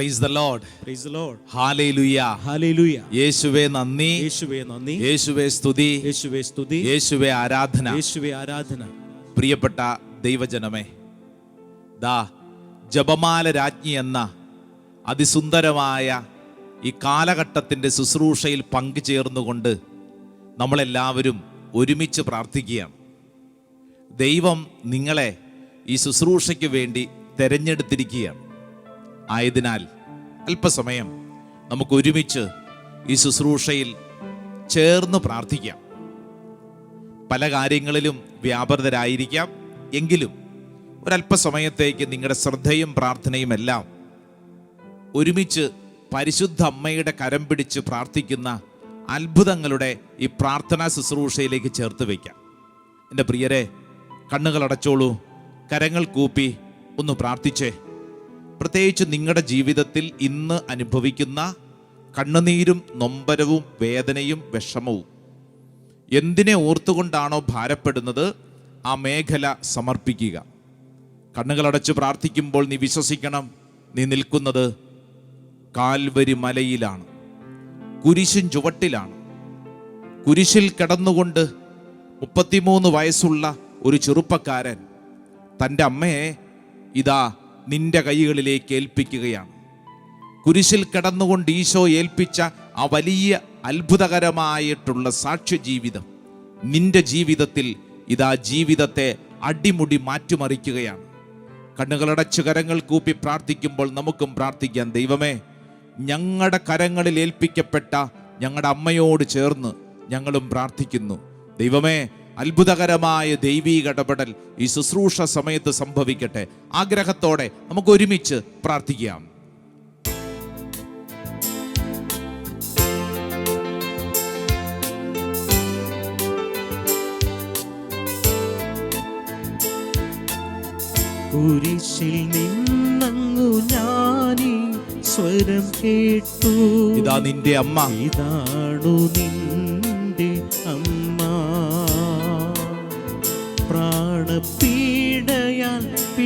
Praise the lord praise the lord hallelujah hallelujah യേശുവേ നന്ദി. യേശുവേ നന്ദി. യേശുവേ സ്തുതി. യേശുവേ സ്തുതി. യേശുവേ ആരാധന. യേശുവേ ആരാധന. പ്രിയപ്പെട്ട ദൈവജനമേ ദാ ജപമാല രാജ്ഞി എന്ന അതിസുന്ദരമായ ഈ കാലഘട്ടത്തിന്റെ ശുശ്രൂഷയിൽ പങ്കുചേർന്നുകൊണ്ട് നമ്മളെല്ലാവരും ഒരുമിച്ച് പ്രാർത്ഥിക്കുകയാണ്. ദൈവം നിങ്ങളെ ഈ ശുശ്രൂഷയ്ക്ക് വേണ്ടി തിരഞ്ഞെടുത്തിരിക്കുകയാണ്. ആയതിനാൽ അല്പസമയം നമുക്ക് ഒരുമിച്ച് ഈ ശുശ്രൂഷയിൽ ചേർന്ന് പ്രാർത്ഥിക്കാം. പല കാര്യങ്ങളിലും വ്യാപൃതരായിരിക്കാം. എങ്കിലും ഒരല്പസമയത്തേക്ക് നിങ്ങളുടെ ശ്രദ്ധയും പ്രാർത്ഥനയും എല്ലാം ഒരുമിച്ച് പരിശുദ്ധ അമ്മയുടെ കരം പിടിച്ച് പ്രാർത്ഥിക്കുന്ന അത്ഭുതങ്ങളുടെ ഈ പ്രാർത്ഥനാ ശുശ്രൂഷയിലേക്ക് ചേർത്ത് വയ്ക്കാം. എന്റെ പ്രിയരെ കണ്ണുകൾ അടച്ചോളൂ കരങ്ങൾ കൂപ്പി ഒന്ന് പ്രാർത്ഥിച്ചേ. പ്രത്യേകിച്ച് നിങ്ങളുടെ ജീവിതത്തിൽ ഇന്ന് അനുഭവിക്കുന്ന കണ്ണുനീരും നൊമ്പരവും വേദനയും വിഷമവും എന്തിനെ ഓർത്തുകൊണ്ടാണോ ഭാരപ്പെടുന്നത് ആ മേഖല സമർപ്പിക്കുക. കണ്ണുകളടച്ച് പ്രാർത്ഥിക്കുമ്പോൾ നീ വിശ്വസിക്കണം നീ നിൽക്കുന്നത് കാൽവരി മലയിലാണ് കുരിശും ചുവട്ടിലാണ്. കുരിശിൽ കിടന്നുകൊണ്ട് മുപ്പത്തിമൂന്ന് വയസ്സുള്ള ഒരു ചെറുപ്പക്കാരൻ തന്റെ അമ്മയെ ഇതാ നിന്റെ കൈകളിലേക്ക് ഏൽപ്പിക്കുകയാണ്. കുരിശിൽ കിടന്നുകൊണ്ട് ഈശോ ഏൽപ്പിച്ച ആ വലിയ അത്ഭുതകരമായിട്ടുള്ള സാക്ഷ്യ ജീവിതം നിന്റെ ജീവിതത്തിൽ ഇതാ ജീവിതത്തെ അടിമുടി മാറ്റിമറിക്കുകയാണ്. കണ്ണുകളടച്ച് കരങ്ങൾ കൂപ്പി പ്രാർത്ഥിക്കുമ്പോൾ നമുക്കും പ്രാർത്ഥിക്കാം ദൈവമേ ഞങ്ങളുടെ കരങ്ങളിൽ ഏൽപ്പിക്കപ്പെട്ട ഞങ്ങളുടെ അമ്മയോട് ചേർന്ന് ഞങ്ങളും പ്രാർത്ഥിക്കുന്നു. ദൈവമേ അത്ഭുതകരമായ ദൈവീക ഇടപെടൽ ഈ ശുശ്രൂഷ സമയത്ത് സംഭവിക്കട്ടെ. ആഗ്രഹത്തോടെ നമുക്ക് ഒരുമിച്ച് പ്രാർത്ഥിക്കാം. കുരിശിൽ നിന്നങ്ങു ഞാനി സ്വരം കേട്ടു. ഇതാ നിന്റെ അമ്മ. ഇതാണു നിന്റെ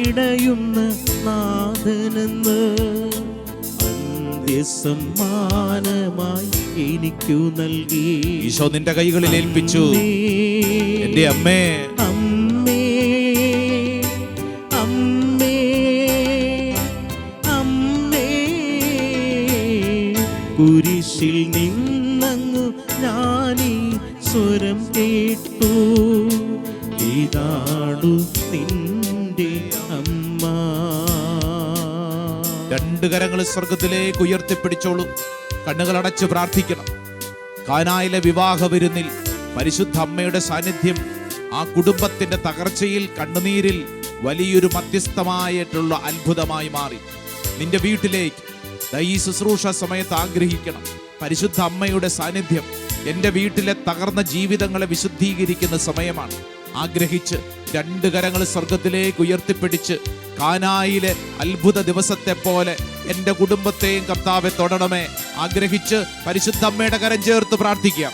പിടയുന്ന നാഥനെന്ന് സമ്മാനമായി എനിക്കു നൽകി. ഈശോ നിന്റെ കൈകളിൽ ഏൽപ്പിച്ചു. എന്റെ അമ്മേ. അമ്മേ അമ്മേ അമ്മേ. കുരിശിൽ നിന്നങ്ങു ഞാനീ സ്വരം കേട്ടു. ഇതാണു നിന്റെ രണ്ട് കരങ്ങൾ സ്വർഗത്തിലേക്ക് ഉയർത്തിപ്പിടിച്ചോളൂ. കണ്ണുകൾ അടച്ച് പ്രാർത്ഥിക്കണം. കാനായിലെ വിവാഹ വിരുന്നിൽ പരിശുദ്ധ അമ്മയുടെ സാന്നിധ്യം ആ കുടുംബത്തിന്റെ തകർച്ചയിൽ കണ്ണുനീരിൽ വലിയൊരു മധ്യസ്ഥമായിട്ടുള്ള അത്ഭുതമായി മാറി. നിന്റെ വീട്ടിലേക്ക് ഈ ശുശ്രൂഷ സമയത്ത് ആഗ്രഹിക്കണം. പരിശുദ്ധ അമ്മയുടെ സാന്നിധ്യം എന്റെ വീട്ടിലെ തകർന്ന ജീവിതങ്ങളെ വിശുദ്ധീകരിക്കുന്ന സമയമാണ്. ആഗ്രഹിച്ച് രണ്ട് കരങ്ങൾ സ്വർഗത്തിലേക്ക് ഉയർത്തിപ്പിടിച്ച് കാനായിലെ അത്ഭുത ദിവസത്തെ പോലെ എന്റെ കുടുംബത്തെയും കർത്താവെ തൊടണമേ. ആഗ്രഹിച്ച് പരിശുദ്ധ അമ്മയുടെ കരം ചേർത്ത് പ്രാർത്ഥിക്കാം.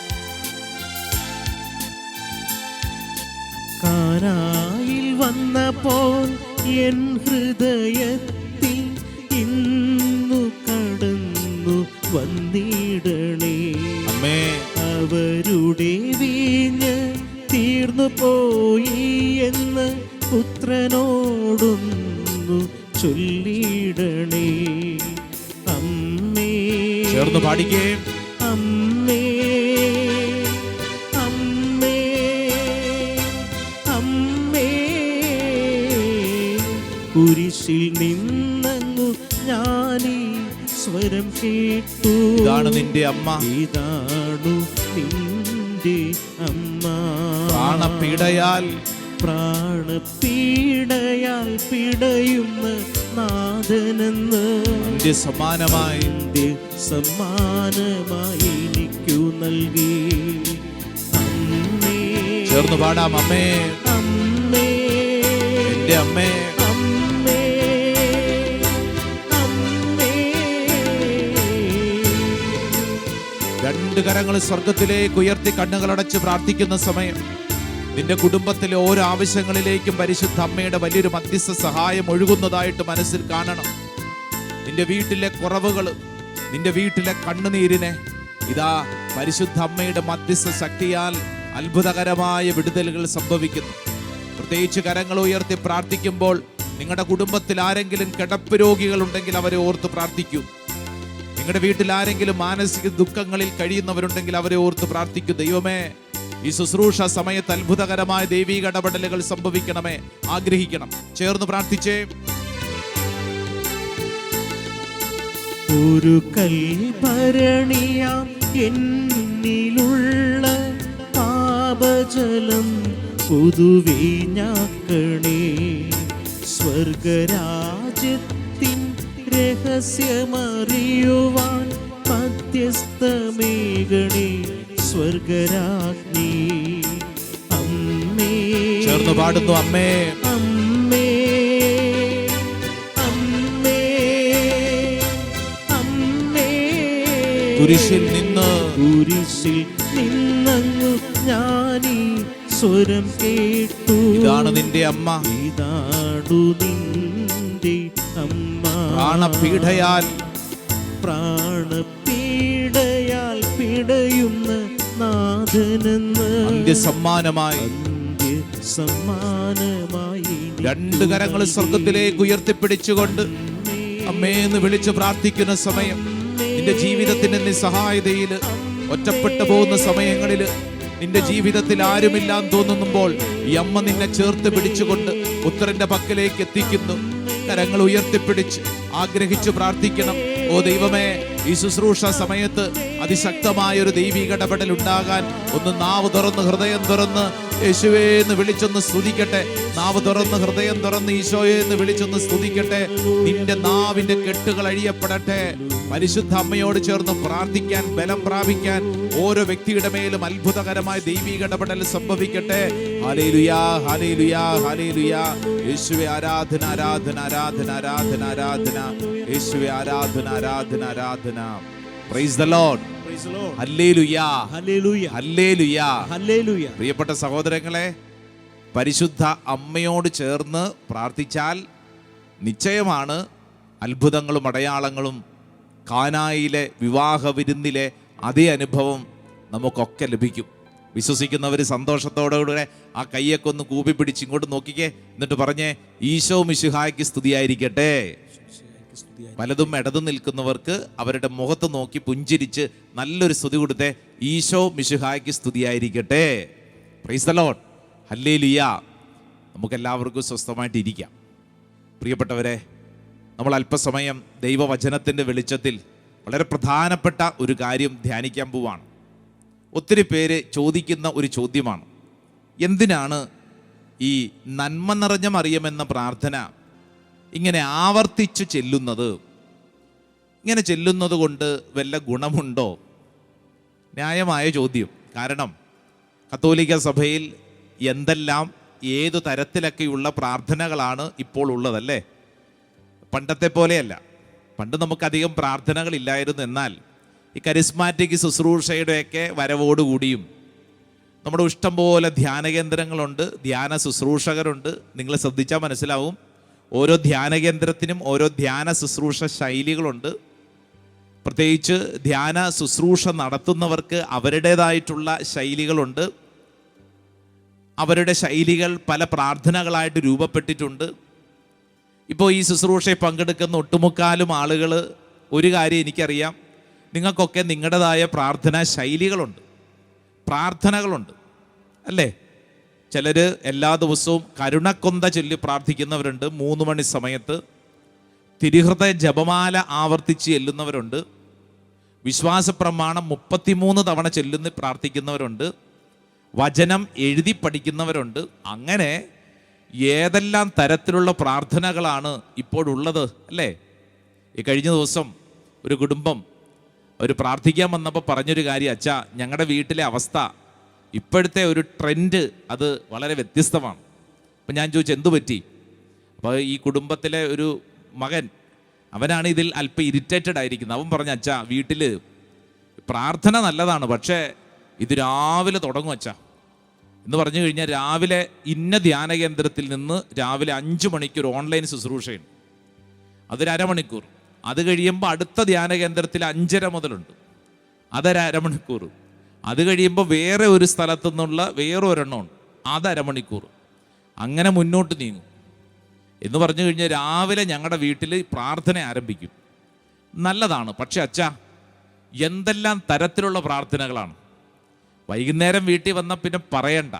കാനായിൽ വന്നപ്പോൾ എൻ ഹൃദയത്തിൽ ഇന്നു കടന്നു വന്നിടണേ. അമ്മേ. അവരുടെ വീഞ്ഞ് തീർന്നു പോയി എന്ന് പുത്രനോടൊന്നു ചൊല്ലിടണേ. അമ്മേ. ചേർന്ന് പാടിക്കേ. അമ്മേ. അമ്മേ. അമ്മേ. കുരിശിൽ നിന്നങ്ങു ഞാനീ സ്വരം കേട്ടു. ഇതാണ് നിന്റെ അമ്മ. ഇതാണു നിന്റെ അമ്മ. പ്രാണപീഡയാൽ പ്രാണപീഡയാൽ പിടയുന്ന നാഥനെന്ന് നിന്റെ സമാനമായി സമ്മാനമായി എനിക്കു നൽകി. ചേർന്ന് പാടാം അമ്മേ. അമ്മേ. എന്റെ അമ്മേ. അമ്മേ. അമ്മേ. രണ്ട് കരങ്ങൾ സ്വർഗത്തിലേക്ക് ഉയർത്തി കണ്ണുകളടച്ച് പ്രാർത്ഥിക്കുന്ന സമയം. നിന്റെ കുടുംബത്തിലെ ഓരോ ആവശ്യങ്ങളിലേക്കും പരിശുദ്ധ അമ്മയുടെ വലിയൊരു മധ്യസ്ഥ സഹായം ഒഴുകുന്നതായിട്ട് മനസ്സിൽ കാണണം. നിന്റെ വീട്ടിലെ കുറവുകൾ നിന്റെ വീട്ടിലെ കണ്ണുനീരിനെ ഇതാ പരിശുദ്ധ അമ്മയുടെ മധ്യസ്ഥ ശക്തിയാൽ അത്ഭുതകരമായ വിടുതലുകൾ സംഭവിക്കുന്നു. പ്രത്യേകിച്ച് കരങ്ങൾ ഉയർത്തി പ്രാർത്ഥിക്കുമ്പോൾ നിങ്ങളുടെ കുടുംബത്തിൽ ആരെങ്കിലും കിടപ്പ് രോഗികളുണ്ടെങ്കിൽ അവരെ ഓർത്ത് പ്രാർത്ഥിക്കൂ. നിങ്ങളുടെ വീട്ടിൽ ആരെങ്കിലും മാനസിക ദുഃഖങ്ങളിൽ കഴിയുന്നവരുണ്ടെങ്കിൽ അവരെ ഓർത്ത് പ്രാർത്ഥിക്കൂ. ദൈവമേ ഈ ശുശ്രൂഷ സമയത്ത് അത്ഭുതകരമായ ദൈവീക ഇടപെടലുകൾ സംഭവിക്കണമേ. ആഗ്രഹിക്കണം. ചേർന്ന് പ്രാർത്ഥിച്ചേ. ഒരു കൽഭരണിയാം എന്നിലുള്ള പാപജലം പുതുവീഞ്ഞാക്കണേ. സ്വർഗരാജ്യത്തിൻ രഹസ്യമറിയുവാൻ മധ്യസ്ഥമേകണേ സ്വർഗരാജ്ഞി. അമ്മേ. ചേർന്ന് പാടുന്നു അമ്മേ. അമ്മേ. അമ്മേ. അമ്മേ. കുരിശിൽ നിന്ന് കുരിശിൽ നിന്നങ്ങു ഞാനീ സ്വരം കേട്ടു. ഇതാണ് നിന്റെ അമ്മ. ഇതാണു നിന്റെ അമ്മ. പ്രാണപീഠയാൽ. പ്രാണപീഠയാൽ പിടയുന്ന സമ്മാനമായി രണ്ട് കരങ്ങൾ സ്വർഗത്തിലേക്ക് ഉയർത്തിപ്പിടിച്ചുകൊണ്ട് അമ്മേന്ന് വിളിച്ച് പ്രാർത്ഥിക്കുന്ന സമയം നിന്റെ ജീവിതത്തിന്റെ നിസ്സഹായതയിൽ ഒറ്റപ്പെട്ടു പോകുന്ന സമയങ്ങളിൽ നിന്റെ ജീവിതത്തിൽ ആരുമില്ലാന്ന് തോന്നുമ്പോൾ ഈ അമ്മ നിന്നെ ചേർത്ത് പിടിച്ചുകൊണ്ട് പുത്രന്റെ പക്കലേക്ക് എത്തിക്കുന്നു. കരങ്ങൾ ഉയർത്തിപ്പിടിച്ച് ആഗ്രഹിച്ചു പ്രാർത്ഥിക്കണം. ഓ ദൈവമേ ഈ ശുശ്രൂഷ സമയത്ത് അതിശക്തമായ ഒരു ദൈവിക ഇടപെടൽ ഉണ്ടാകാൻ ഒന്ന് നാവ് തുറന്ന് ഹൃദയം തുറന്ന് യേശുവേ എന്ന് വിളിച്ചൊന്ന് സ്തുതിക്കട്ടെ. നാവ് തുറന്ന് ഹൃദയം തുറന്ന് ഈശോയെ എന്ന് വിളിച്ചൊന്ന് സ്തുതിക്കട്ടെ. നിന്റെ നാവിന്റെ കെട്ടുകൾ അഴിയപ്പെടട്ടെ. പരിശുദ്ധ അമ്മയോട് ചേർന്ന് പ്രാർത്ഥിക്കാൻ ബലം പ്രാപിക്കാൻ ഓരോ വ്യക്തിയുടെ മേലും അത്ഭുതകരമായ ദൈവിക ഇടപെടൽ സംഭവിക്കട്ടെ. ഹലേലുയാ ഹലേലുയാ ഹലേലുയാ യേശുവെ ആരാധന ആരാധന ആരാധന ആരാധന ആരാധന. യേശുവേ ആരാധന ആരാധന ആരാധന. പ്രിയപ്പെട്ട സഹോദരങ്ങളെ പരിശുദ്ധ അമ്മയോട് ചേർന്ന് പ്രാർത്ഥിച്ചാൽ നിശ്ചയമാണ് അത്ഭുതങ്ങളും അടയാളങ്ങളും കാനായിലെ വിവാഹ വിരുന്നിലെ അതേ അനുഭവം നമുക്കൊക്കെ ലഭിക്കും. വിശ്വസിക്കുന്നവർ സന്തോഷത്തോടുകൂടെ ആ കയ്യൊക്കെ ഒന്ന് കൂപ്പി പിടിച്ച് ഇങ്ങോട്ട് നോക്കിക്കേ. എന്നിട്ട് പറഞ്ഞേ ഈശോ മിശുഹായ്ക്ക് സ്തുതിയായിരിക്കട്ടെ. വലതും ഇടതും നിൽക്കുന്നവർക്ക് അവരുടെ മുഖത്ത് നോക്കി പുഞ്ചിരിച്ച് നല്ലൊരു സ്തുതി കൊടുത്തെ. ഈശോ മിശുഹായ്ക്ക് സ്തുതിയായിരിക്കട്ടെ. പ്രൈസ് ദ ലോർഡ് ഹല്ലേ ലിയ നമുക്കെല്ലാവർക്കും സ്വസ്ഥമായിട്ട് ഇരിക്കാം. പ്രിയപ്പെട്ടവരെ നമ്മൾ അല്പസമയം ദൈവവചനത്തിന്റെ വെളിച്ചത്തിൽ വളരെ പ്രധാനപ്പെട്ട ഒരു കാര്യം ധ്യാനിക്കാൻ പോവാണ്. ഒത്തിരി പേര് ചോദിക്കുന്ന ഒരു ചോദ്യമാണ്. എന്തിനാണ് ഈ നന്മ നിറഞ്ഞ മറിയമെന്ന പ്രാർത്ഥന ഇങ്ങനെ ആവർത്തിച്ചു ചെല്ലുന്നത്. ഇങ്ങനെ ചെല്ലുന്നത് കൊണ്ട് വല്ല ഗുണമുണ്ടോ? ന്യായമായ ചോദ്യം. കാരണം കത്തോലിക്ക സഭയിൽ എന്തെല്ലാം ഏതു തരത്തിലൊക്കെയുള്ള പ്രാർത്ഥനകളാണ് ഇപ്പോൾ ഉള്ളതല്ലേ? പണ്ടത്തെ പോലെയല്ല. പണ്ട് നമുക്കധികം പ്രാർത്ഥനകളില്ലായിരുന്നു. എന്നാൽ ഈ കരിസ്മാറ്റിക് ശുശ്രൂഷയുടെയൊക്കെ വരവോടുകൂടിയും നമ്മുടെ ഇഷ്ടം പോലെ ധ്യാന കേന്ദ്രങ്ങളുണ്ട് ധ്യാന ശുശ്രൂഷകരുണ്ട്. നിങ്ങൾ ശ്രദ്ധിച്ചാൽ മനസ്സിലാവും ഓരോ ധ്യാന കേന്ദ്രത്തിനും ഓരോ ധ്യാന ശുശ്രൂഷ ശൈലികളുണ്ട്. പ്രത്യേകിച്ച് ധ്യാന ശുശ്രൂഷ നടത്തുന്നവർക്ക് അവരുടേതായിട്ടുള്ള ശൈലികളുണ്ട്. അവരുടെ ശൈലികൾ പല പ്രാർത്ഥനകളായിട്ട് രൂപപ്പെട്ടിട്ടുണ്ട്. ഇപ്പോൾ ഈ ശുശ്രൂഷയിൽ പങ്കെടുക്കുന്ന ഒട്ടുമുക്കാലും ആളുകൾ ഒരു കാര്യം എനിക്കറിയാം. നിങ്ങൾക്കൊക്കെ നിങ്ങളുടേതായ പ്രാർത്ഥനാ ശൈലികളുണ്ട്. പ്രാർത്ഥനകളുണ്ട്. അല്ലേ? ചിലർ എല്ലാ ദിവസവും കരുണക്കൊന്ത ചൊല്ലി പ്രാർത്ഥിക്കുന്നവരുണ്ട്. മൂന്ന് മണി സമയത്ത് തിരുഹൃദയ ജപമാല ആവർത്തിച്ച് ചെല്ലുന്നവരുണ്ട്. വിശ്വാസ പ്രമാണം മുപ്പത്തിമൂന്ന് തവണ ചെല്ലുന്ന പ്രാർത്ഥിക്കുന്നവരുണ്ട്. വചനം എഴുതി പഠിക്കുന്നവരുണ്ട്. അങ്ങനെ ഏതെല്ലാം തരത്തിലുള്ള പ്രാർത്ഥനകളാണ് ഇപ്പോഴുള്ളത് അല്ലേ? ഈ കഴിഞ്ഞ ദിവസം ഒരു കുടുംബം അവർ പ്രാർത്ഥിക്കാൻ വന്നപ്പോൾ പറഞ്ഞൊരു കാര്യം അച്ഛാ ഞങ്ങളുടെ വീട്ടിലെ അവസ്ഥ ഇപ്പോഴത്തെ ഒരു ട്രെൻഡ് അത് വളരെ വ്യത്യസ്തമാണ്. അപ്പം ഞാൻ ചോദിച്ചു എന്തു പറ്റി? അപ്പോൾ ഈ കുടുംബത്തിലെ ഒരു മകൻ അവനാണ് ഇതിൽ അല്പം ഇറിറ്റേറ്റഡ് ആയിരിക്കുന്നത്. അവൻ പറഞ്ഞു അച്ഛാ വീട്ടിൽ പ്രാർത്ഥന നല്ലതാണ് പക്ഷേ ഇത് രാവിലെ തുടങ്ങും അച്ഛാ. എന്ന് പറഞ്ഞു കഴിഞ്ഞാൽ രാവിലെ ഇന്ന ധ്യാന കേന്ദ്രത്തിൽ നിന്ന് രാവിലെ അഞ്ച് മണിക്കൂർ ഓൺലൈൻ ശുശ്രൂഷയുണ്ട്. അതൊരു അരമണിക്കൂർ. അത് കഴിയുമ്പോൾ അടുത്ത ധ്യാന കേന്ദ്രത്തിൽ അഞ്ചര മുതലുണ്ട്. അതൊരു അരമണിക്കൂർ. അത് കഴിയുമ്പോൾ വേറെ ഒരു സ്ഥലത്തു നിന്നുള്ള വേറെ ഒരെണ്ണമുണ്ട് അത് അരമണിക്കൂർ. അങ്ങനെ മുന്നോട്ട് നീങ്ങും. എന്ന് പറഞ്ഞു കഴിഞ്ഞാൽ രാവിലെ ഞങ്ങളുടെ വീട്ടിൽ പ്രാർത്ഥന ആരംഭിക്കും. നല്ലതാണ്. പക്ഷെ അച്ഛാ എന്തെല്ലാം തരത്തിലുള്ള പ്രാർത്ഥനകളാണ്? വൈകുന്നേരം വീട്ടിൽ വന്ന പിന്നെ പറയണ്ട.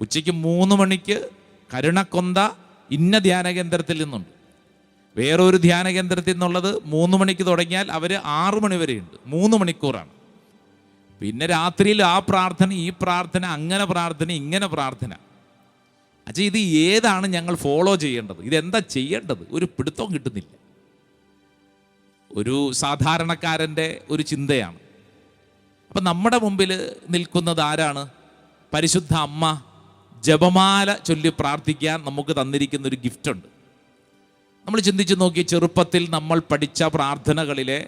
ഉച്ചയ്ക്ക് മൂന്ന് മണിക്ക് കരുണക്കൊന്ത ഇന്ന ധ്യാന കേന്ദ്രത്തിൽ നിന്നുണ്ട്. വേറൊരു ധ്യാന കേന്ദ്രത്തിൽ നിന്നുള്ളത് മൂന്ന് മണിക്ക് തുടങ്ങിയാൽ അവർ ആറു മണി വരെയുണ്ട്. മൂന്ന് മണിക്കൂറാണ്. പിന്നെ രാത്രിയിൽ ആ പ്രാർത്ഥന ഈ പ്രാർത്ഥന അങ്ങനെ പ്രാർത്ഥന ഇങ്ങനെ പ്രാർത്ഥന. അച്ഛാ ഇത് ഏതാണ് ഞങ്ങൾ ഫോളോ ചെയ്യേണ്ടത്? ഇതെന്താ ചെയ്യേണ്ടത്? ഒരു പിടുത്തവും കിട്ടുന്നില്ല. ഒരു സാധാരണക്കാരന്റെ ഒരു ചിന്തയാണ്. അപ്പം നമ്മുടെ മുമ്പിൽ നിൽക്കുന്നത് ആരാണ്? പരിശുദ്ധ അമ്മ ജപമാല ചൊല്ലി പ്രാർത്ഥിക്കാൻ നമുക്ക് തന്നിരിക്കുന്ന ഒരു ഗിഫ്റ്റ് ഉണ്ട്. നമ്മൾ ചിന്തിച്ചു നോക്കി ചെറുപ്പത്തിൽ നമ്മൾ പഠിച്ച പ്രാർത്ഥനകളിലെ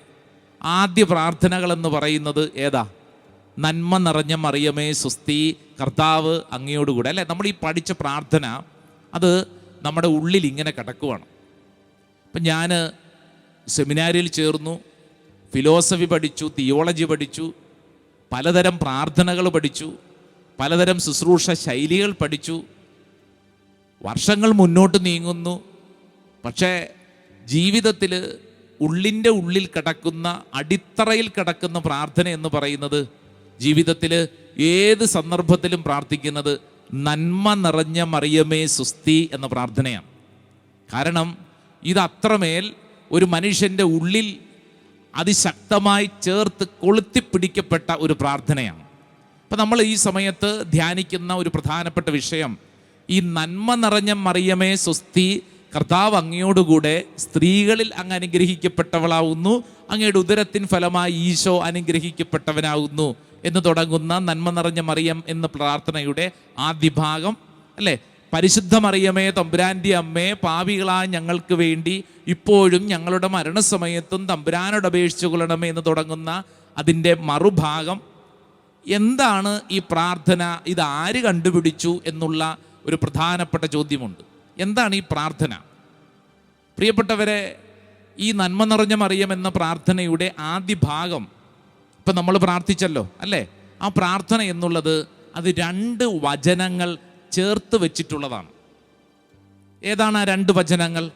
ആദ്യ പ്രാർത്ഥനകളെന്ന് പറയുന്നത് ഏതാ? നന്മ നിറഞ്ഞ മറിയമേ സുസ്തി കർത്താവ് അങ്ങയോടുകൂടെ. അല്ലേ? നമ്മൾ ഈ പഠിച്ച പ്രാർത്ഥന അത് നമ്മുടെ ഉള്ളിൽ ഇങ്ങനെ കിടക്കുവാണ്. അപ്പം ഞാൻ സെമിനാരിയിൽ ചേർന്നു ഫിലോസഫി പഠിച്ചു തിയോളജി പഠിച്ചു പലതരം പ്രാർത്ഥനകൾ പഠിച്ചു പലതരം ശുശ്രൂഷ ശൈലികൾ പഠിച്ചു. വർഷങ്ങൾ മുന്നോട്ട് നീങ്ങുന്നു. പക്ഷേ ജീവിതത്തിൽ ഉള്ളിന്റെ ഉള്ളിൽ കിടക്കുന്ന അടിത്തറയിൽ കിടക്കുന്ന പ്രാർത്ഥന എന്ന് പറയുന്നത് ജീവിതത്തിൽ ഏത് സന്ദർഭത്തിലും പ്രാർത്ഥിക്കുന്നത് നന്മ നിറഞ്ഞ മറിയമേ സുസ്തി എന്ന പ്രാർത്ഥനയാണ്. കാരണം ഇത് അത്രമേൽ ഒരു മനുഷ്യന്റെ ഉള്ളിൽ അതിശക്തമായി ചേർത്ത് കൊളുത്തിപ്പിടിക്കപ്പെട്ട ഒരു പ്രാർത്ഥനയാണ്. അപ്പം നമ്മൾ ഈ സമയത്ത് ധ്യാനിക്കുന്ന ഒരു പ്രധാനപ്പെട്ട വിഷയം ഈ നന്മ നിറഞ്ഞ മറിയമേ സ്വസ്തി കർത്താവ് അങ്ങയോടുകൂടെ സ്ത്രീകളിൽ അങ്ങ് അനുഗ്രഹിക്കപ്പെട്ടവളാവുന്നു അങ്ങയുടെ ഉദരത്തിൻ ഫലമായി ഈശോ അനുഗ്രഹിക്കപ്പെട്ടവനാവുന്നു എന്ന് തുടങ്ങുന്ന നന്മ നിറഞ്ഞ മറിയം എന്ന പ്രാർത്ഥനയുടെ ആദ്യ ഭാഗം അല്ലേ? പരിശുദ്ധ മറിയമേ തമ്പുരാന്റെ അമ്മേ പാവികളായ ഞങ്ങൾക്ക് വേണ്ടി ഇപ്പോഴും ഞങ്ങളുടെ മരണസമയത്തും തമ്പുരാനോട് അപേക്ഷിച്ചു കൊള്ളണമേ എന്ന് തുടങ്ങുന്ന അതിന്റെ മറുഭാഗം. എന്താണ് ഈ പ്രാർത്ഥന? ഇത് ആര് കണ്ടുപിടിച്ചു എന്നുള്ള ഒരു പ്രധാനപ്പെട്ട ചോദ്യമുണ്ട്. എന്താണ് ഈ പ്രാർത്ഥന? പ്രിയപ്പെട്ടവരെ ഈ നന്മ നിറഞ്ഞ മറിയം എന്ന പ്രാർത്ഥനയുടെ ആദ്യ ഭാഗം ഇപ്പം നമ്മൾ പ്രാർത്ഥിച്ചല്ലോ അല്ലേ? ആ പ്രാർത്ഥന എന്നുള്ളത് അത് രണ്ട് വചനങ്ങൾ ചേർത്ത് വെച്ചിട്ടുള്ളതാണ്. ഏതാണ് ആ രണ്ട് വചനങ്ങൾ?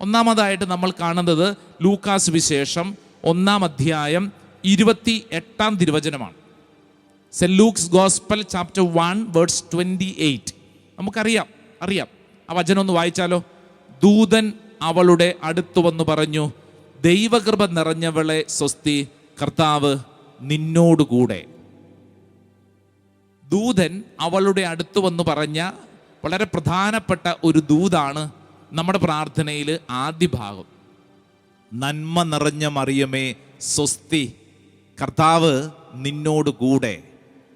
ഒന്നാമതായിട്ട് നമ്മൾ കാണുന്നത് ലൂക്കാസ് വിശേഷം ഒന്നാം അധ്യായം ഇരുപത്തി എട്ടാം തിരുവചനമാണ്. Saint Luke's gospel chapter one words twenty eight. നമുക്കറിയാം അറിയാം. ആ വചനം ഒന്ന് വായിച്ചാലോ? ദൂതൻ അവളുടെ അടുത്തു വന്നു പറഞ്ഞു ദൈവകൃപ നിറഞ്ഞവളെ സ്വസ്തി കർത്താവ് നിന്നോടുകൂടെ. ദൂതൻ അവളുടെ അടുത്ത് വന്ന് പറഞ്ഞ വളരെ പ്രധാനപ്പെട്ട ഒരു ദൂതാണ് നമ്മുടെ പ്രാർത്ഥനയിൽ ആദ്യ ഭാഗം. നന്മ നിറഞ്ഞ മറിയമേ സ്വസ്തി. കർത്താവ് നിന്നോട് കൂടെ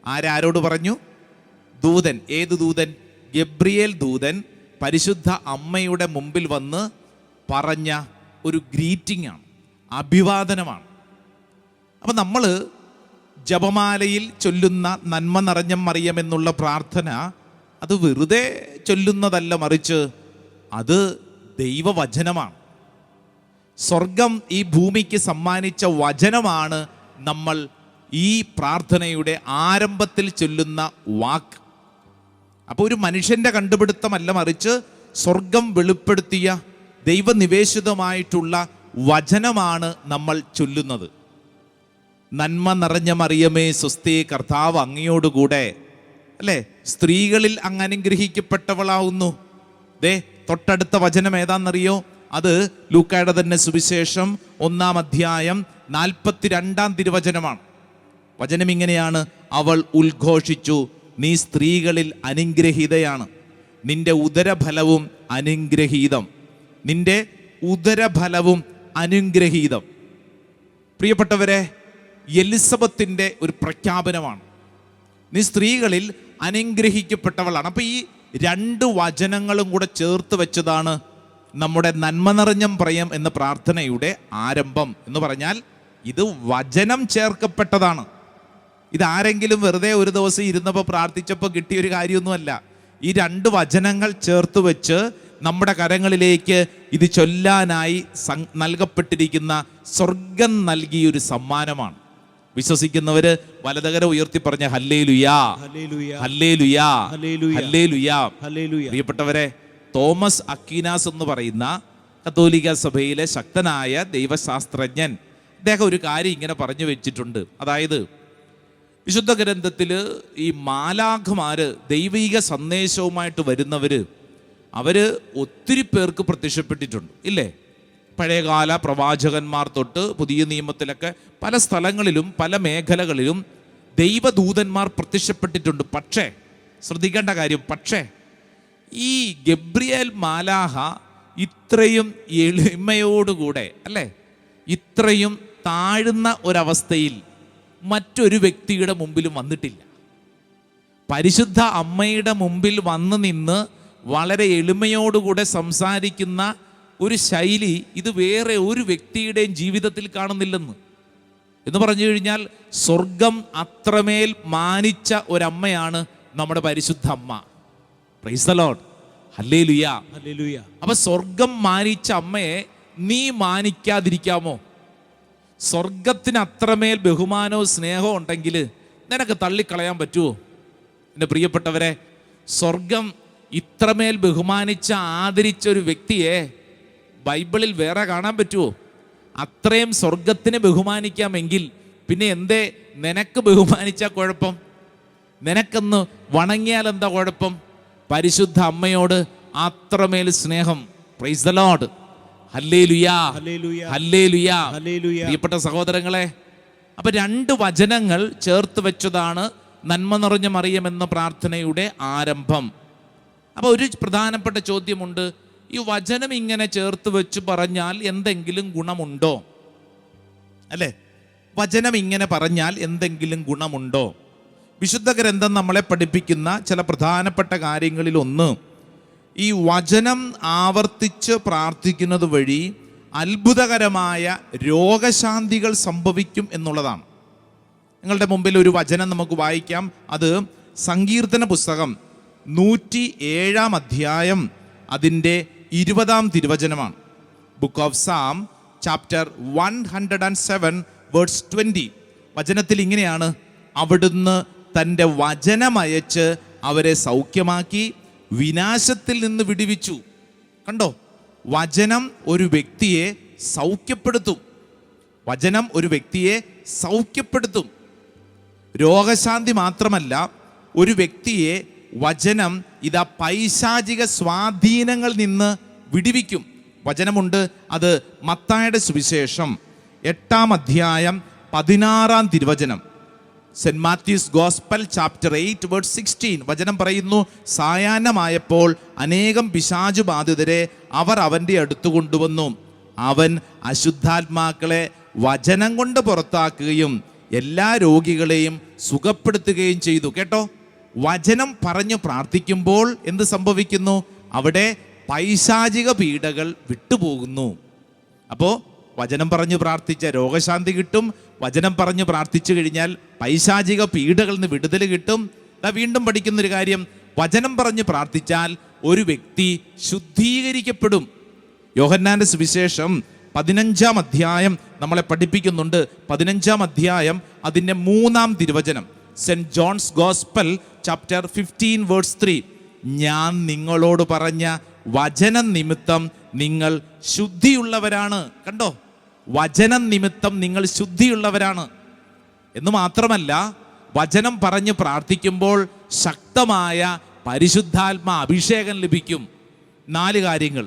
ആരാരോട് പറഞ്ഞു? ദൂതൻ. ഏത് ദൂതൻ? ഗബ്രിയേൽ ദൂതൻ പരിശുദ്ധ അമ്മയുടെ മുമ്പിൽ വന്ന് പറഞ്ഞ ഒരു ഗ്രീറ്റിംഗ് ആണ് അഭിവാദനമാണ്. അപ്പം നമ്മൾ ജപമാലയിൽ ചൊല്ലുന്ന നന്മ നിറഞ്ഞ മറിയം എന്നുള്ള പ്രാർത്ഥന അത് വെറുതെ ചൊല്ലുന്നതല്ല മറിച്ച് അത് ദൈവവചനമാണ്. സ്വർഗം ഈ ഭൂമിക്ക് സമ്മാനിച്ച വചനമാണ് നമ്മൾ ഈ പ്രാർത്ഥനയുടെ ആരംഭത്തിൽ ചൊല്ലുന്ന വാക്ക്. അപ്പോൾ ഒരു മനുഷ്യന്റെ കണ്ടുപിടുത്തമല്ല മറിച്ച് സ്വർഗം വെളിപ്പെടുത്തിയ ദൈവനിവേശിതമായിട്ടുള്ള വചനമാണ് നമ്മൾ ചൊല്ലുന്നത്. നന്മ നിറഞ്ഞ മറിയമേ സ്വസ്തി കർത്താവ് അങ്ങയോടുകൂടെ. അല്ലേ? സ്ത്രീകളിൽ അങ്ങ് അനുഗ്രഹിക്കപ്പെട്ടവളാവുന്നു ദേ തൊട്ടടുത്ത വചനം ഏതാണെന്നറിയോ? അത് ലൂക്കായുടെ തന്നെ സുവിശേഷം ഒന്നാം അധ്യായം നാൽപ്പത്തിരണ്ടാം തിരുവചനമാണ്. വചനം ഇങ്ങനെയാണ്. അവൾ ഉദ്ഘോഷിച്ചു നീ സ്ത്രീകളിൽ അനുഗ്രഹീതയാണ്. നിന്റെ ഉദരഫലവും അനുഗ്രഹീതം. നിന്റെ ഉദരഫലവും അനുഗ്രഹീതം. പ്രിയപ്പെട്ടവരെ എലിസബത്തിന്റെ ഒരു പ്രഖ്യാപനമാണ്. നീ സ്ത്രീകളിൽ അനുഗ്രഹിക്കപ്പെട്ടവളാണ്. അപ്പോൾ ഈ രണ്ട് വചനങ്ങളും കൂടെ ചേർത്ത് വെച്ചതാണ് നമ്മുടെ നന്മ നിറഞ്ഞം പ്രയം എന്ന പ്രാർത്ഥനയുടെ ആരംഭം എന്ന് പറഞ്ഞാൽ ഇത് വചനം ചേർക്കപ്പെട്ടതാണ്. ഇതാരെങ്കിലും വെറുതെ ഒരു ദിവസം ഇരുന്നപ്പോൾ പ്രാർത്ഥിച്ചപ്പോൾ കിട്ടിയ ഒരു കാര്യമൊന്നുമല്ല. ഈ രണ്ട് വചനങ്ങൾ ചേർത്ത് വെച്ച് നമ്മുടെ കരങ്ങളിലേക്ക് ഇത് ചൊല്ലാനായി നൽകപ്പെട്ടിരിക്കുന്ന സ്വർഗം നൽകിയൊരു സമ്മാനമാണ്. വിശ്വസിക്കുന്നവര് വലതകര ഉയർത്തി പറഞ്ഞ ഹല്ലേ ലുയാ ഹല്ലേ ലുയാ. ഹല്ലേ ലുയാ പ്രിയപ്പെട്ടവരെ തോമസ് അക്കീനാസ് എന്ന് പറയുന്ന കത്തോലിക്ക സഭയിലെ ശക്തനായ ദൈവശാസ്ത്രജ്ഞൻ അദ്ദേഹം ഒരു കാര്യം ഇങ്ങനെ പറഞ്ഞു വെച്ചിട്ടുണ്ട്. അതായത് വിശുദ്ധ ഗ്രന്ഥത്തിൽ ഈ മാലാഖമാര് ദൈവിക സന്ദേശവുമായിട്ട് വരുന്നവര് അവർ ഒത്തിരി പേർക്ക് പ്രത്യക്ഷപ്പെട്ടിട്ടുണ്ട്. ഇല്ലേ? പഴയകാല പ്രവാചകന്മാർ തൊട്ട് പുതിയ നിയമത്തിലൊക്കെ പല സ്ഥലങ്ങളിലും പല മേഖലകളിലും ദൈവദൂതന്മാർ പ്രത്യക്ഷപ്പെട്ടിട്ടുണ്ട്. പക്ഷേ ശ്രദ്ധിക്കേണ്ട കാര്യം പക്ഷേ ഈ ഗബ്രിയേൽ മാലാഹ ഇത്രയും എളിമയോടുകൂടെ അല്ലേ? ഇത്രയും താഴ്ന്ന ഒരവസ്ഥയിൽ മറ്റൊരു വ്യക്തിയുടെ മുമ്പിലും വന്നിട്ടില്ല. പരിശുദ്ധ അമ്മയുടെ മുമ്പിൽ വന്ന് നിന്ന് വളരെ എളിമയോടുകൂടെ സംസാരിക്കുന്ന ഒരു ശൈലി ഇത് വേറെ ഒരു വ്യക്തിയുടെയും ജീവിതത്തിൽ കാണുന്നില്ലെന്ന്. എന്ന് പറഞ്ഞു കഴിഞ്ഞാൽ സ്വർഗം അത്രമേൽ മാനിച്ച ഒരമ്മയാണ് നമ്മുടെ പരിശുദ്ധ അമ്മ. പ്രൈസലോട്ട് ഹല്ലേ ലുയാ ഹല്ലേലൂയ അപ്പൊ സ്വർഗം മാനിച്ച അമ്മയെ നീ മാനിക്കാതിരിക്കാമോ? സ്വർഗത്തിന് അത്രമേൽ ബഹുമാനവും സ്നേഹവും ഉണ്ടെങ്കിൽ നിനക്ക് തള്ളിക്കളയാൻ പറ്റുമോ എന്റെ പ്രിയപ്പെട്ടവരെ സ്വർഗം ഇത്രമേൽ ബഹുമാനിച്ച ആദരിച്ച ഒരു വ്യക്തിയെ ബൈബിളിൽ വേറെ കാണാൻ പറ്റുമോ അത്രയും സ്വർഗത്തിനെ ബഹുമാനിക്കാമെങ്കിൽ പിന്നെ എന്തേ? നിനക്ക് ബഹുമാനിച്ച കുഴപ്പം. നിനക്കൊന്ന് വണങ്ങിയാൽ എന്താ കുഴപ്പം? പരിശുദ്ധ അമ്മയോട് അത്രമേൽ സ്നേഹം. പ്രൈസ് ദ ലോഡ് പ്രിയപ്പെട്ട സഹോദരങ്ങളെ അപ്പൊ രണ്ട് വചനങ്ങൾ ചേർത്ത് വെച്ചതാണ് നന്മ നിറഞ്ഞ മറിയം എന്ന പ്രാർത്ഥനയുടെ ആരംഭം. അപ്പൊ ഒരു പ്രധാനപ്പെട്ട ചോദ്യമുണ്ട്. ഈ വചനം ഇങ്ങനെ ചേർത്ത് വെച്ച് പറഞ്ഞാൽ എന്തെങ്കിലും ഗുണമുണ്ടോ? അല്ലേ? വചനം ഇങ്ങനെ പറഞ്ഞാൽ എന്തെങ്കിലും ഗുണമുണ്ടോ? വിശുദ്ധ ഗ്രന്ഥം നമ്മളെ പഠിപ്പിക്കുന്ന ചില പ്രധാനപ്പെട്ട കാര്യങ്ങളിൽ ഒന്ന് ഈ വചനം ആവർത്തിച്ച് പ്രാർത്ഥിക്കുന്നത് വഴി അത്ഭുതകരമായ രോഗശാന്തികൾ സംഭവിക്കും എന്നുള്ളതാണ്. നിങ്ങളുടെ മുമ്പിൽ ഒരു വചനം നമുക്ക് വായിക്കാം. അത് സങ്കീർത്തന പുസ്തകം നൂറ്റി ഏഴാം അധ്യായം അതിന്റെ ഇരുപതാം തിരുവചനമാണ്. Book of Psalm chapter one hundred and seven words twenty വചനത്തിൽ ഇങ്ങനെയാണ് അവിടുന്ന് തന്റെ വചനമയച്ച് അവരെ സൗഖ്യമാക്കി വിനാശത്തിൽ നിന്ന് വിടുവിച്ചു. കണ്ടോ? വചനം ഒരു വ്യക്തിയെ സൗഖ്യപ്പെടുത്തും. വചനം ഒരു വ്യക്തിയെ സൗഖ്യപ്പെടുത്തും. രോഗശാന്തി മാത്രമല്ല ഒരു വ്യക്തിയെ വചനം ഇതാ പൈശാചിക സ്വാധീനങ്ങളിൽ നിന്ന് വിടിവിക്കും. വചനമുണ്ട് അത് മത്തായുടെ സുവിശേഷം എട്ടാം അധ്യായം പതിനാറാം തിരുവചനം. Saint Matthew's gospel chapter eight word sixteen വചനം പറയുന്നു സായാഹ്നമായപ്പോൾ അനേകം പിശാചു ബാധിതരെ അവർ അവന്റെ അടുത്ത് കൊണ്ടുവന്നു. അവൻ അശുദ്ധാത്മാക്കളെ വചനം കൊണ്ട് പുറത്താക്കുകയും എല്ലാ രോഗികളെയും സുഖപ്പെടുത്തുകയും ചെയ്തു. കേട്ടോ? വചനം പറഞ്ഞു പ്രാർത്ഥിക്കുമ്പോൾ എന്ത് സംഭവിക്കുന്നു? അവിടെ പൈശാചിക പീഡകൾ വിട്ടുപോകുന്നു. അപ്പോൾ വചനം പറഞ്ഞു പ്രാർത്ഥിച്ച രോഗശാന്തി കിട്ടും. വചനം പറഞ്ഞു പ്രാർത്ഥിച്ചു കഴിഞ്ഞാൽ പൈശാചിക പീഡകളിൽ നിന്ന് വിടുതൽ കിട്ടും. വീണ്ടും പഠിക്കുന്നൊരു കാര്യം. വചനം പറഞ്ഞ് പ്രാർത്ഥിച്ചാൽ ഒരു വ്യക്തി ശുദ്ധീകരിക്കപ്പെടും. യോഹന്നാന്റെ സുവിശേഷം പതിനഞ്ചാം അധ്യായം നമ്മളെ പഠിപ്പിക്കുന്നുണ്ട്. പതിനഞ്ചാം അധ്യായം അതിന്റെ മൂന്നാം തിരുവചനം. Saint John's gospel chapter fifteen words three ഞാൻ നിങ്ങളോട് പറഞ്ഞ വചനം നിമിത്തം നിങ്ങൾ ശുദ്ധിയുള്ളവരാണ്. കണ്ടോ? വചനം നിമിത്തം നിങ്ങൾ ശുദ്ധിയുള്ളവരാണ്. എന്ന് മാത്രമല്ല വചനം പറഞ്ഞ് പ്രാർത്ഥിക്കുമ്പോൾ ശക്തമായ പരിശുദ്ധാത്മ അഭിഷേകം ലഭിക്കും. നാല് കാര്യങ്ങൾ.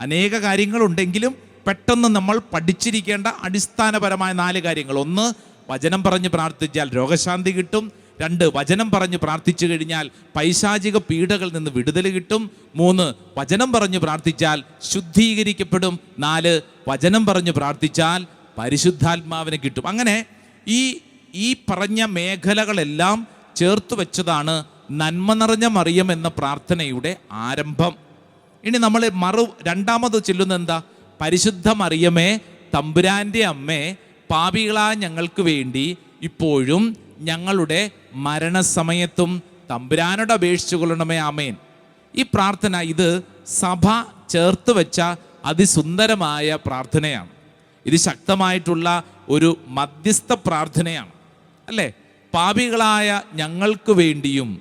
അനേക കാര്യങ്ങളുണ്ടെങ്കിലും പെട്ടെന്ന് നമ്മൾ പഠിച്ചിരിക്കേണ്ട അടിസ്ഥാനപരമായ നാല് കാര്യങ്ങൾ. ഒന്ന് വചനം പറഞ്ഞ് പ്രാർത്ഥിച്ചാൽ രോഗശാന്തി കിട്ടും. രണ്ട് വചനം പറഞ്ഞ് പ്രാർത്ഥിച്ചു കഴിഞ്ഞാൽ പൈശാചിക പീഡകളിൽ നിന്ന് വിടുതൽ കിട്ടും. മൂന്ന് വചനം പറഞ്ഞ് പ്രാർത്ഥിച്ചാൽ ശുദ്ധീകരിക്കപ്പെടും. നാല് വചനം പറഞ്ഞ് പ്രാർത്ഥിച്ചാൽ പരിശുദ്ധാത്മാവിനെ കിട്ടും. അങ്ങനെ ഈ ഈ പറഞ്ഞ മേഖലകളെല്ലാം ചേർത്ത് വെച്ചതാണ് നന്മ നിറഞ്ഞ മറിയം എന്ന പ്രാർത്ഥനയുടെ ആരംഭം. ഇനി നമ്മൾ മറു രണ്ടാമത് ചെല്ലുന്ന എന്താ? പരിശുദ്ധ മറിയമേ തമ്പുരാന്റെ അമ്മേ പാപികളായ ഞങ്ങൾക്ക് വേണ്ടി ഇപ്പോഴും ഞങ്ങളുടെ മരണസമയത്തും തമ്പുരാനോട് അപേക്ഷിച്ചു കൊള്ളണമേ ആമേൻ. ഈ പ്രാർത്ഥന ഇത് സഭ ചേർത്ത് വെച്ച അതിസുന്ദരമായ പ്രാർത്ഥനയാണ്. ഇത് ശക്തമായിട്ടുള്ള ഒരു മധ്യസ്ഥ പ്രാർത്ഥനയാണ്. അല്ലേ? പാപികളായ ഞങ്ങൾക്ക് വേണ്ടിയും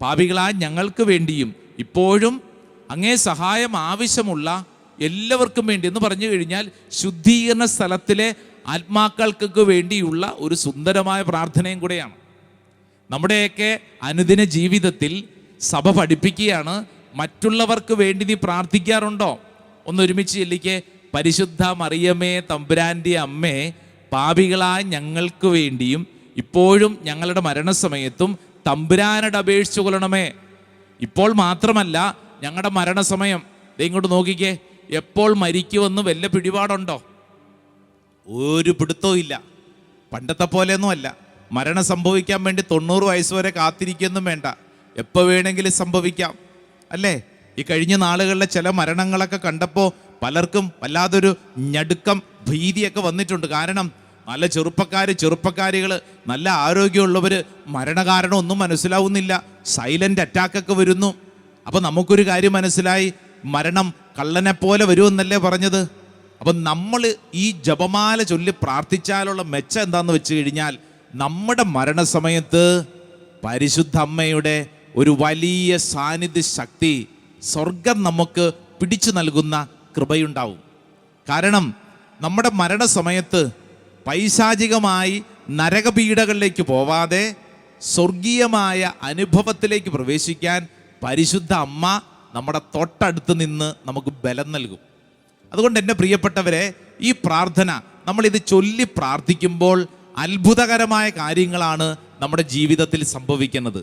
പാപികളായ ഞങ്ങൾക്ക് വേണ്ടിയും ഇപ്പോഴും അങ്ങേ സഹായം ആവശ്യമുള്ള എല്ലാവർക്കും വേണ്ടി എന്ന് പറഞ്ഞു കഴിഞ്ഞാൽ ശുദ്ധീകരണ സ്ഥലത്തിലെ ആത്മാക്കൾക്കൊക്കെ വേണ്ടിയുള്ള ഒരു സുന്ദരമായ പ്രാർത്ഥനയും കൂടെയാണ്. നമ്മുടെയൊക്കെ അനുദിന ജീവിതത്തിൽ സഭ പഠിപ്പിക്കുകയാണ്. മറ്റുള്ളവർക്ക് വേണ്ടി നീ പ്രാർത്ഥിക്കാറുണ്ടോ? ഒന്നൊരുമിച്ച് ചെല്ലിക്ക്. പരിശുദ്ധ മറിയമേ തമ്പുരാന്റെ അമ്മേ പാപികളായ ഞങ്ങൾക്ക് വേണ്ടിയും ഇപ്പോഴും ഞങ്ങളുടെ മരണസമയത്തും തമ്പുരാനോട് അപേക്ഷിച്ചു കൊള്ളണമേ. ഇപ്പോൾ മാത്രമല്ല ഞങ്ങളുടെ മരണസമയം. ഇങ്ങോട്ട് നോക്കിക്കേ. എപ്പോൾ മരിക്കുമെന്ന് വല്ല പിടിപാടുണ്ടോ? ഒരു പിടുത്തവും ഇല്ല. പണ്ടത്തെ പോലെയൊന്നും അല്ല. മരണം സംഭവിക്കാൻ വേണ്ടി തൊണ്ണൂറ് വയസ്സ് വരെ കാത്തിരിക്കൊന്നും വേണ്ട. എപ്പോൾ വേണമെങ്കിലും സംഭവിക്കാം. അല്ലേ? ഈ കഴിഞ്ഞ നാളുകളിലെ ചില മരണങ്ങളൊക്കെ കണ്ടപ്പോൾ പലർക്കും വല്ലാതൊരു ഞടുക്കം ഭീതിയൊക്കെ വന്നിട്ടുണ്ട്. കാരണം നല്ല ചെറുപ്പക്കാർ ചെറുപ്പക്കാരികൾ നല്ല ആരോഗ്യമുള്ളവർ മരണകാരണം ഒന്നും മനസ്സിലാവുന്നില്ല. സൈലന്റ് അറ്റാക്കൊക്കെ വരുന്നു. അപ്പോൾ നമുക്കൊരു കാര്യം മനസ്സിലായി. മരണം കള്ളനെപ്പോലെ വരുമെന്നല്ലേ പറഞ്ഞത്? അപ്പം നമ്മൾ ഈ ജപമാല ചൊല്ലി പ്രാർത്ഥിച്ചാലുള്ള മെച്ചം എന്താണെന്ന് വെച്ച് കഴിഞ്ഞാൽ നമ്മുടെ മരണസമയത്ത് പരിശുദ്ധ അമ്മയുടെ ഒരു വലിയ സാന്നിധ്യ ശക്തി സ്വർഗം നമുക്ക് പിടിച്ചു നൽകുന്ന കൃപയുണ്ടാവും. കാരണം നമ്മുടെ മരണസമയത്ത് പൈശാചികമായി നരകപീഠകളിലേക്ക് പോവാതെ സ്വർഗീയമായ അനുഭവത്തിലേക്ക് പ്രവേശിക്കാൻ പരിശുദ്ധ അമ്മ നമ്മുടെ തൊട്ടടുത്ത് നിന്ന് നമുക്ക് ബലം നൽകും. അതുകൊണ്ട് എന്റെ പ്രിയപ്പെട്ടവരെ ഈ പ്രാർത്ഥന നമ്മളിത് ചൊല്ലി പ്രാർത്ഥിക്കുമ്പോൾ അത്ഭുതകരമായ കാര്യങ്ങളാണ് നമ്മുടെ ജീവിതത്തിൽ സംഭവിക്കുന്നത്.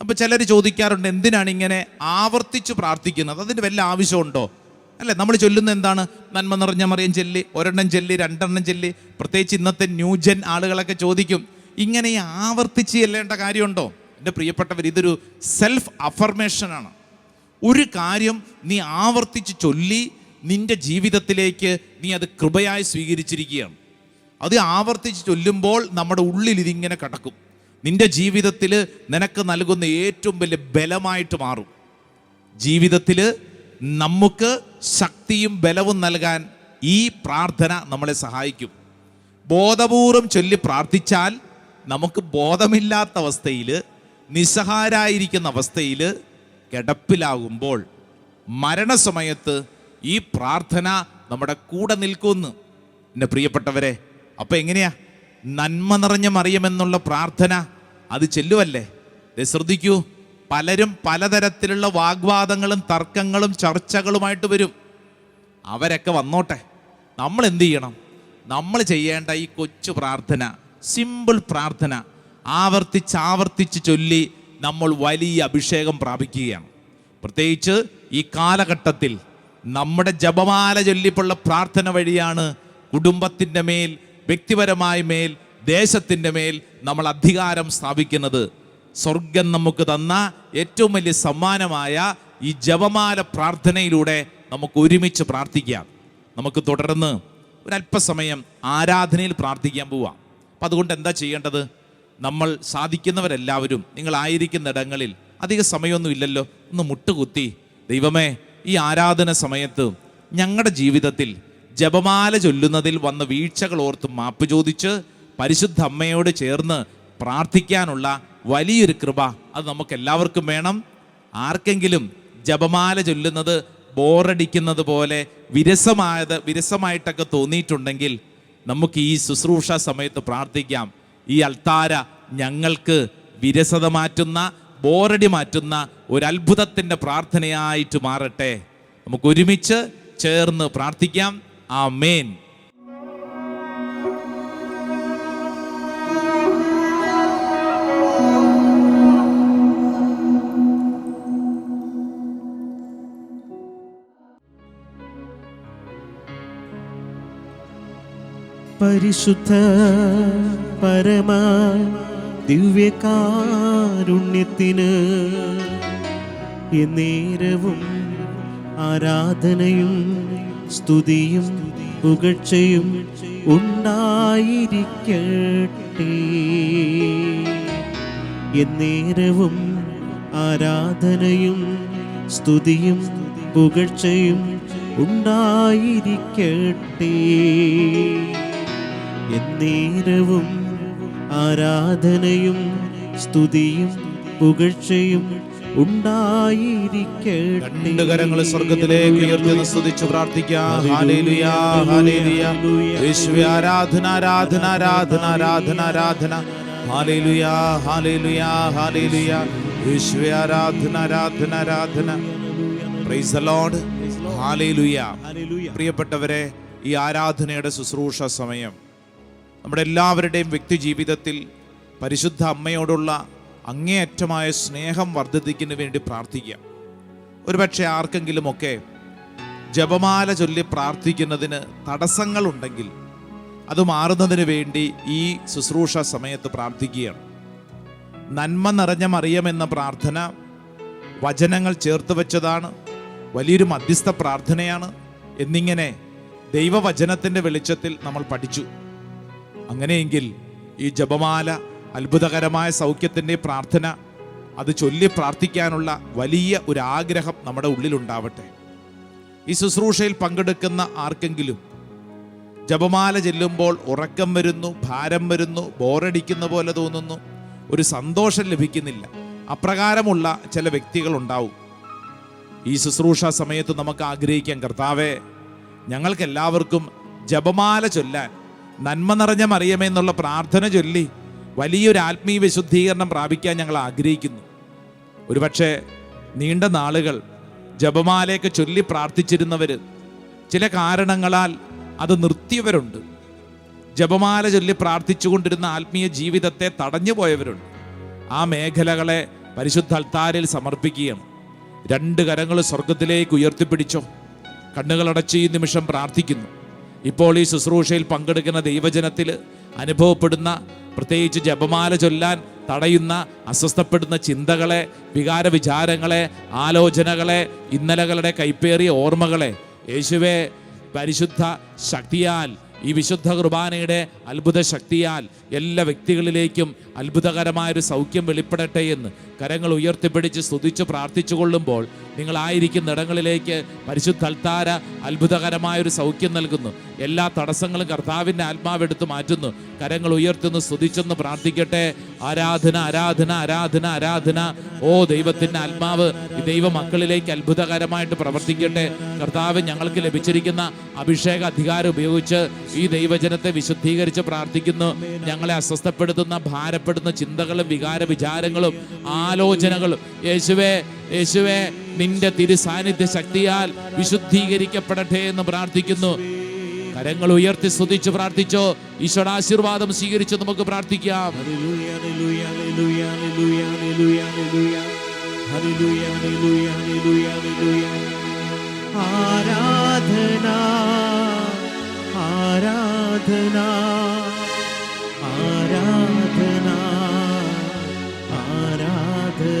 അപ്പോൾ ചിലർ ചോദിക്കാറുണ്ട് എന്തിനാണ് ഇങ്ങനെ ആവർത്തിച്ച് പ്രാർത്ഥിക്കുന്നത്? അതിന് വല്ല ആവശ്യമുണ്ടോ? അല്ലേ നമ്മൾ ചൊല്ലുന്ന എന്താണ്? നന്മ നിറഞ്ഞ മറിയം ചൊല്ലി ഒരെണ്ണം ചൊല്ലി രണ്ടെണ്ണം ചൊല്ലി പ്രത്യേകിച്ച് ഇന്നത്തെ ന്യൂജൻ ആളുകളൊക്കെ ചോദിക്കും ഇങ്ങനെ ആവർത്തിച്ച് ചെല്ലേണ്ട കാര്യമുണ്ടോ? എന്റെ പ്രിയപ്പെട്ടവർ ഇതൊരു സെൽഫ് അഫർമേഷനാണ് ഒരു കാര്യം നീ ആവർത്തിച്ച് ചൊല്ലി നിന്റെ ജീവിതത്തിലേക്ക് നീ അത് കൃപയായി സ്വീകരിച്ചിരിക്കുകയാണ്. അത് ആവർത്തിച്ച് ചൊല്ലുമ്പോൾ നമ്മുടെ ഉള്ളിൽ ഇതിങ്ങനെ കടക്കും. നിന്റെ ജീവിതത്തിൽ നിനക്ക് നൽകുന്ന ഏറ്റവും വലിയ ബലമായിട്ട് മാറും. ജീവിതത്തിൽ നമുക്ക് ശക്തിയും ബലവും നൽകാൻ ഈ പ്രാർത്ഥന നമ്മളെ സഹായിക്കും. ബോധപൂർവം ചൊല്ലി പ്രാർത്ഥിച്ചാൽ നമുക്ക് ബോധമില്ലാത്ത അവസ്ഥയിൽ നിസ്സഹാരായിരിക്കുന്ന അവസ്ഥയിൽ കിടപ്പിലാകുമ്പോൾ മരണസമയത്ത് ഈ പ്രാർത്ഥന നമ്മുടെ കൂടെ നിൽക്കുമെന്ന്. എന്റെ പ്രിയപ്പെട്ടവരെ അപ്പം എങ്ങനെയാ? നന്മ നിറഞ്ഞ മറിയമെന്നുള്ള പ്രാർത്ഥന അത് ചെല്ലുവല്ലേ? ശ്രദ്ധിക്കൂ പലരും പലതരത്തിലുള്ള വാഗ്വാദങ്ങളും തർക്കങ്ങളും ചർച്ചകളുമായിട്ട് വരും. അവരൊക്കെ വന്നോട്ടെ നമ്മൾ എന്ത് ചെയ്യണം? നമ്മൾ ചെയ്യേണ്ട ഈ കൊച്ചു പ്രാർത്ഥന സിമ്പിൾ പ്രാർത്ഥന ആവർത്തിച്ച് ആവർത്തിച്ച് ചൊല്ലി നമ്മൾ വലിയ അഭിഷേകം പ്രാപിക്കുകയാണ്. പ്രത്യേകിച്ച് ഈ കാലഘട്ടത്തിൽ നമ്മുടെ ജപമാല ചൊല്ലിപ്പുള്ള പ്രാർത്ഥന വഴിയാണ് കുടുംബത്തിന്റെ മേൽ വ്യക്തിപരമായ മേൽ ദേശത്തിന്റെ മേൽ നമ്മൾ അധികാരം സ്ഥാപിക്കുന്നത്. സ്വർഗം നമുക്ക് തന്ന ഏറ്റവും വലിയ സമ്മാനമായ ഈ ജപമാല പ്രാർത്ഥനയിലൂടെ നമുക്ക് ഒരുമിച്ച് പ്രാർത്ഥിക്കാം. നമുക്ക് തുടർന്ന് ഒരല്പസമയം ആരാധനയിൽ പ്രാർത്ഥിക്കാൻ പോവാം. അപ്പം അതുകൊണ്ട് എന്താ ചെയ്യേണ്ടത്? നമ്മൾ സാധിക്കുന്നവരെല്ലാവരും നിങ്ങളായിരിക്കുന്ന ഇടങ്ങളിൽ അധിക സമയമൊന്നും ഇല്ലല്ലോ ഒന്ന് മുട്ടുകുത്തി ദൈവമേ ഈ ആരാധന സമയത്ത് ഞങ്ങളുടെ ജീവിതത്തിൽ ജപമാല ചൊല്ലുന്നതിൽ വന്ന വീഴ്ചകൾ ഓർത്ത് മാപ്പ് ചോദിച്ച് പരിശുദ്ധ അമ്മയോട് ചേർന്ന് പ്രാർത്ഥിക്കാനുള്ള വലിയൊരു കൃപ അത് നമുക്ക് എല്ലാവർക്കും വേണം. ആർക്കെങ്കിലും ജപമാല ചൊല്ലുന്നത് ബോറടിക്കുന്നത് പോലെ വിരസമായത് വിരസമായിട്ടൊക്കെ തോന്നിയിട്ടുണ്ടെങ്കിൽ നമുക്ക് ഈ ശുശ്രൂഷ സമയത്ത് പ്രാർത്ഥിക്കാം. ഈ അൾത്താര ഞങ്ങൾക്ക് വിരസത മാറ്റുന്ന ബോറടി മാറ്റുന്ന ഒരു അത്ഭുതത്തിന്റെ പ്രാർത്ഥനയായിട്ട് മാറട്ടെ. നമുക്ക് ഒരുമിച്ച് ചേർന്ന് പ്രാർത്ഥിക്കാം. ആ മേൻ പരിശുദ്ധ പരമ ദിവ്യകാരുണ്യത്തിന് നേരവും ആരാധനയും സ്തുതിയും പുകഴ്ചയും ഉണ്ടായിരിക്കട്ടെ. എന്നേരവും ആരാധനയും സ്തുതിയും പുകഴ്ചയും ഉണ്ടായിരിക്കട്ടെ. എന്നേരവും ആരാധനയും സ്തുതിയും പുകഴ്ചയും രണ്ട് കരങ്ങൾ സ്വർഗത്തിലേക്ക് ഉയർത്തി ഒന്ന് സ്തുതിച്ച് പ്രാർത്ഥിക്കാം. ആരാധന ആരാധന ആരാധന ആരാധന ആരാധന. ഹാലേലുയാ ഹാലേലുയാ ഹാലേലുയാ യേശുവേ ആരാധന ആരാധന ആരാധന. പ്രൈസ് ദി ലോർഡ് ഹാലേലുയാ പ്രിയപ്പെട്ടവരെ ഈ ആരാധനയുടെ ശുശ്രൂഷ സമയം. നമ്മുടെ എല്ലാവരുടെയും വ്യക്തി ജീവിതത്തിൽ പരിശുദ്ധ അമ്മയോടുള്ള അങ്ങേയറ്റമായ സ്നേഹം വർദ്ധിപ്പിക്കുന്നതിന് വേണ്ടി പ്രാർത്ഥിക്കാം ഒരുപക്ഷെ ആർക്കെങ്കിലുമൊക്കെ ജപമാല ചൊല്ലി പ്രാർത്ഥിക്കുന്നതിന് തടസ്സങ്ങളുണ്ടെങ്കിൽ അത് മാറുന്നതിന് വേണ്ടി ഈ ശുശ്രൂഷ സമയത്ത് പ്രാർത്ഥിക്കുകയാണ്. നന്മ നിറഞ്ഞ മറിയമെന്ന പ്രാർത്ഥന വചനങ്ങൾ ചേർത്ത് വെച്ചതാണ്. വലിയൊരു മധ്യസ്ഥ പ്രാർത്ഥനയാണ്. എന്നിങ്ങനെ ദൈവവചനത്തിന്റെ വെളിച്ചത്തിൽ നമ്മൾ പഠിച്ചു. അങ്ങനെയെങ്കിൽ ഈ ജപമാല അത്ഭുതകരമായ സൗഖ്യത്തിന്റെ പ്രാർത്ഥന അത് ചൊല്ലി പ്രാർത്ഥിക്കാനുള്ള വലിയ ഒരു ആഗ്രഹം നമ്മുടെ ഉള്ളിലുണ്ടാവട്ടെ. ഈ ശുശ്രൂഷയിൽ പങ്കെടുക്കുന്ന ആർക്കെങ്കിലും ജപമാല ചെല്ലുമ്പോൾ ഉറക്കം വരുന്നു ഭാരം വരുന്നു ബോറടിക്കുന്ന പോലെ തോന്നുന്നു ഒരു സന്തോഷം ലഭിക്കുന്നില്ല. അപ്രകാരമുള്ള ചില വ്യക്തികൾ ഉണ്ടാവും ഈ ശുശ്രൂഷ സമയത്ത് നമുക്ക് ആഗ്രഹിക്കാം കർത്താവേ ഞങ്ങൾക്കെല്ലാവർക്കും ജപമാല ചൊല്ലാൻ നന്മ നിറഞ്ഞ മറിയമേ എന്നുള്ള പ്രാർത്ഥന ചൊല്ലി വലിയൊരു ആത്മീയ വിശുദ്ധീകരണം പ്രാപിക്കാൻ ഞങ്ങൾ ആഗ്രഹിക്കുന്നു. ഒരുപക്ഷെ നീണ്ട നാളുകൾ ജപമാലയൊക്കെ ചൊല്ലി പ്രാർത്ഥിച്ചിരുന്നവർ ചില കാരണങ്ങളാൽ അത് നിർത്തിയവരുണ്ട്. ജപമാല ചൊല്ലി പ്രാർത്ഥിച്ചുകൊണ്ടിരുന്ന ആത്മീയ ജീവിതത്തെ തടഞ്ഞു പോയവരുണ്ട്. ആ മേഖലകളെ പരിശുദ്ധ അൽത്താരിൽ സമർപ്പിക്കുകയാണ്. രണ്ട് കരങ്ങൾ സ്വർഗത്തിലേക്ക് ഉയർത്തിപ്പിടിച്ചോ കണ്ണുകളടച്ച് ഈ നിമിഷം പ്രാർത്ഥിക്കുന്നു. ഇപ്പോൾ ഈ ശുശ്രൂഷയിൽ പങ്കെടുക്കുന്ന ദൈവജനത്തിൽ അനുഭവപ്പെടുന്ന പ്രത്യേകിച്ച് ജപമാല ചൊല്ലാൻ തടയുന്ന അസ്വസ്ഥപ്പെടുന്ന ചിന്തകളെ വികാര വിചാരങ്ങളെ ആലോചനകളെ ഇന്നലകളുടെ കൈപ്പേറിയ ഓർമ്മകളെ യേശുവെ പരിശുദ്ധ ശക്തിയാൽ ഈ വിശുദ്ധ കുർബാനയുടെ അത്ഭുത ശക്തിയാൽ എല്ലാ വ്യക്തികളിലേക്കും അത്ഭുതകരമായൊരു സൗഖ്യം വെളിപ്പെടട്ടെ എന്ന് കരങ്ങൾ ഉയർത്തിപ്പിടിച്ച് സ്തുതിച്ച് പ്രാർത്ഥിച്ചു കൊള്ളുമ്പോൾ നിങ്ങളായിരിക്കുന്ന ഇടങ്ങളിലേക്ക് പരിശുദ്ധൽത്താര അത്ഭുതകരമായ ഒരു സൗഖ്യം നൽകുന്നു. എല്ലാ തടസ്സങ്ങളും കർത്താവിന്റെ ആത്മാവെടുത്ത് മാറ്റുന്നു. കരങ്ങൾ ഉയർത്തുന്നു സ്തുതിച്ചെന്ന് പ്രാർത്ഥിക്കട്ടെ. ആരാധന ആരാധന ആരാധന ആരാധന. ഓ ദൈവത്തിന്റെ ആത്മാവ് ദൈവ മക്കളിലേക്ക് അത്ഭുതകരമായിട്ട് പ്രവർത്തിക്കട്ടെ. കർത്താവ് ഞങ്ങൾക്ക് ലഭിച്ചിരിക്കുന്ന അഭിഷേക അധികാരം ഉപയോഗിച്ച് ഈ ദൈവജനത്തെ വിശുദ്ധീകരിച്ച് പ്രാർത്ഥിക്കുന്നു. ഞങ്ങളെ അസ്വസ്ഥപ്പെടുത്തുന്ന ഉൾപ്പെടുന്ന ചിന്തകളും വികാര വിചാരങ്ങളും ആലോചനകളും. യേശുവേ യേശുവേ നിന്റെ തിരു സാന്നിധ്യ ശക്തിയാൽ വിശുദ്ധീകരിക്കപ്പെടട്ടെ എന്ന് പ്രാർത്ഥിക്കുന്നു. കരങ്ങൾ ഉയർത്തി സ്തുതിച്ച് പ്രാർത്ഥിച്ചോ. ഈശ്വര ആശീർവാദം സ്വീകരിച്ചു നമുക്ക് പ്രാർത്ഥിക്കാം. ആരാധന ആരാധന ആരാധന.